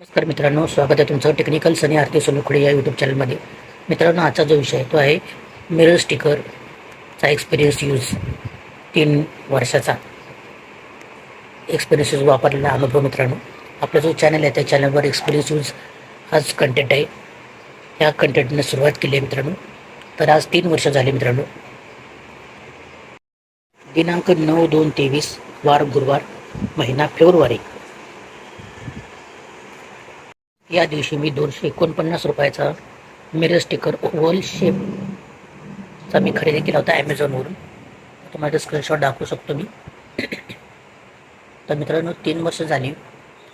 नमस्कार मित्रांनो स्वागत आहे तुमचं टेक्निकल सनी आरती सोलुखडे या यूट्यूब चॅनलमध्ये मित्रांनो आजचा जो विषय आहे तो आहे मिरर स्टिकरचा एक्सपिरियन्स यूज तीन वर्षाचा. एक्सपिरियन्स यूज वापरलेला अनुभव मित्रांनो आपला जो चॅनल आहे त्या चॅनलवर एक्सपिरियन्स यूज हाच कंटेंट आहे. ह्या कंटेंटने सुरुवात केली आहे मित्रांनो. तर आज तीन वर्ष झाले मित्रांनो. दिनांक नऊ दोन तेवीस वार गुरुवार महिना फेब्रुवारी. या दिवशी मी दोनशे एकोणपन्नास रुपयाचा मिरर स्टिकर ओव्हल शेपचा मी खरेदी केला होता ॲमेझॉनवरून तुम्हाला स्क्रीनशॉट दाखवू शकतो मी. तर मित्रांनो तीन वर्ष झाली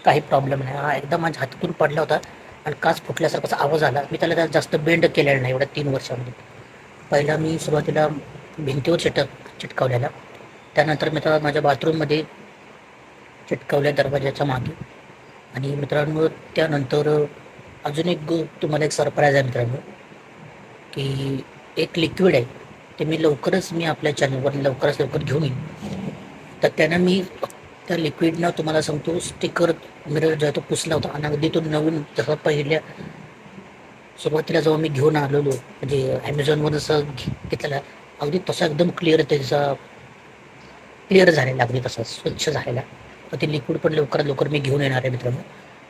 काही प्रॉब्लेम नाही. हा एकदा माझ्या हातातून पडला होता आणि काच फुटल्यासारखाचा आवाज आला. मी त्याला त्यात जास्त बेंड केलेला नाही एवढ्या तीन वर्षामध्ये. पहिला मी सुरुवातीला भिंतीवर चिटक चिटकावलेला. त्यानंतर मी त्याला माझ्या बाथरूममध्ये चिटकवल्या दरवाजाच्या मागे. आणि मित्रांनो त्यानंतर अजून एक तुम्हाला एक सरप्राईज आहे मित्रांनो की एक लिक्विड आहे ते मी लवकरच मी आपल्या चॅनलवर लवकरच लवकर घेऊन येईन. तर त्यानं मी त्या लिक्विडनं तुम्हाला सांगतो स्टिकर मिरर जो आहे तो पुसला होता. आणि अगदी तो नवीन जसा पहिल्या सुरुवातीला जेव्हा मी घेऊन आलेलो म्हणजे ॲमेझॉनवर जसं घे- घेतलेला अगदी तसा एकदम क्लिअर त्याचा क्लिअर झालेला अगदी तसा स्वच्छ झालेला. तर ते लिक्विड पण लवकरात लवकर मी घेऊन येणार आहे मित्रांनो.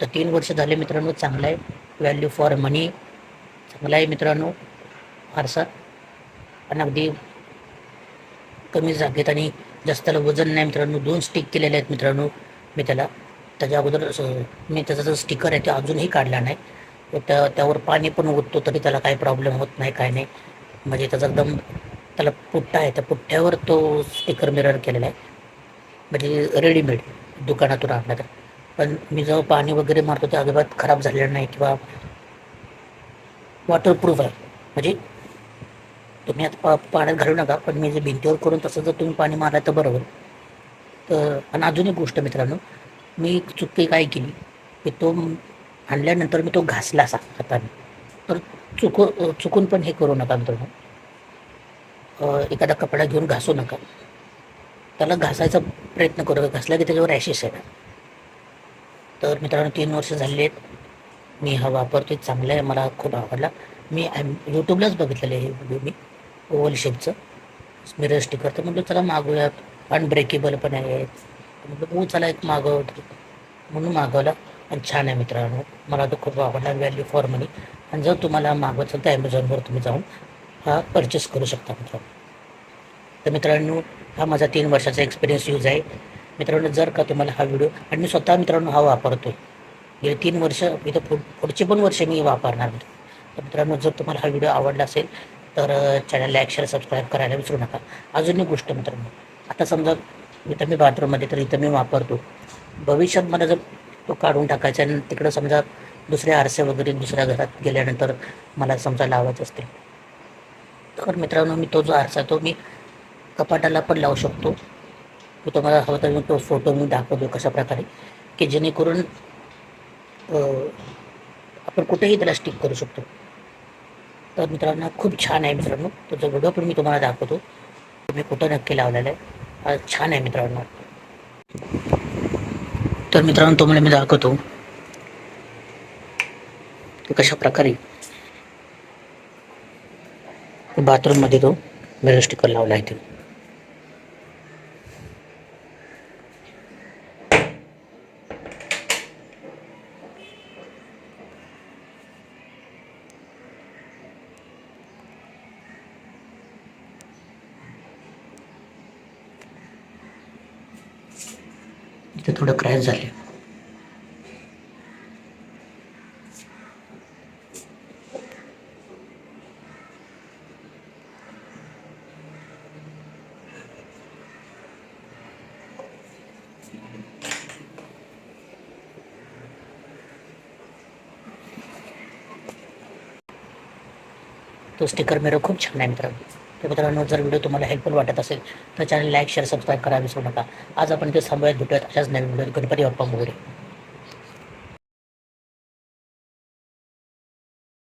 तर तीन वर्ष झाले मित्रांनो चांगला आहे. व्हॅल्यू फॉर मनी चांगला आहे मित्रांनो फारसा. पण अगदी कमी जागेत आणि जास्त त्याला वजन नाही मित्रांनो दोन स्टिक केलेले आहेत मित्रांनो मी त्याला. त्याच्या अगोदर मी त्याचा जो स्टिकर आहे तो अजूनही काढला नाही. त्या त्यावर पाणी पण ओततो तरी त्याला काही प्रॉब्लेम होत नाही काय नाही. म्हणजे त्याचा एकदम त्याला पुट्टा आहे. त्या पुठ्ठ्यावर तो स्टिकर मिरर केलेला आहे. म्हणजे रेडीमेड दुकानातून आणला तर पण मी जेव्हा पाणी वगैरे मारतो ते अजिबात खराब झालेलं नाही किंवा वॉटरप्रूफ आहे. म्हणजे तुम्ही आता पा पाण्यात घालू नका पण मी जे भिंतीवर करून तसं जर तुम्ही पाणी मारलं तर बरोबर. तर आणि अजून एक गोष्ट मित्रांनो मी एक चुकी काय केली की तो आणल्यानंतर मी तो घासला असा हाताने. तर चुक चुकून पण हे करू नका मित्रांनो. एखादा कपडा घेऊन घासू नका. त्याला घासायचा प्रयत्न करू घासला की त्याच्यावर रॅशेस येणार. तर मित्रांनो तीन वर्ष झालेली आहेत. मी हा वापरतोय चांगला आहे मला खूप आवडला. मी ॲम यूट्यूबलाच बघितलेलं आहे हे व्हिडिओ मी ओवल शेपचं. मिरर स्टिकर तर म्हटलं चला मागवूया अनब्रेकेबल पण आहे म्हटलं हो चला एक मागव. म्हणून मागवला. आणि छान आहे मित्रांनो. मला तो खूप आवडला. व्हॅल्यू फॉर मनी आणि जर तुम्हाला मागवायचं असेल तर ॲमेझॉनवर तुम्ही जाऊन हा परचेस करू शकता मित्रांनो. तर मित्रांनो हा माझा तीन वर्षाचा एक्सपिरियन्स यूज आहे. मित्रांनो जर का तुम्हाला हा व्हिडिओ आणि मी स्वतः मित्रांनो हा वापरतो आहे तीन वर्ष मी तर पुढ पुढचे पण वर्ष मी वापरणार तर मित्रांनो जर तुम्हाला हा व्हिडिओ आवडला असेल तर चॅनल लाईक शेअर सबस्क्राईब करायला विसरू नका. अजून एक गोष्ट मित्रांनो आता समजा इथं मी बाथरूममध्ये तर इथं मी वापरतो. भविष्यात मला जर तो काढून टाकायचा आणि तिकडं समजा दुसरे आरसे वगैरे दुसऱ्या घरात गेल्यानंतर मला समजा लावायचं असतील. तर मित्रांनो मी तो जो आरसा तो मी कपाटाला पण लावू शकतो. तो तुम्हाला हवं तर तो फोटो मी दाखवतो कशा प्रकारे की जेणेकरून आपण कुठेही त्याला स्टिक करू शकतो. तर मित्रांनो खूप छान आहे मित्रांनो. त्याचा व्हिडिओ पण मी तुम्हाला दाखवतो. तुम्ही कुठं नक्की लावलेला आहे. हा छान आहे मित्रांनो. तर मित्रांनो तुम्हाला मी दाखवतो कशा प्रकारे बाथरूममध्ये तो मिरर स्टिकर लावला आहे ते थोडं क्रॅश झाले. तो स्टिकर मेरा खूप छान आहे मित्रांनो. तर मित्रांनो जर व्हिडिओ तुम्हाला हेल्पफुल वाटत असेल तर चॅनल लाईक शेअर सबस्क्राईब करा विसरू नका. आज आपण ते थांबूयात भेटूयात अशाच नवीन व्हिडिओ गणपती बाप्पा मोरे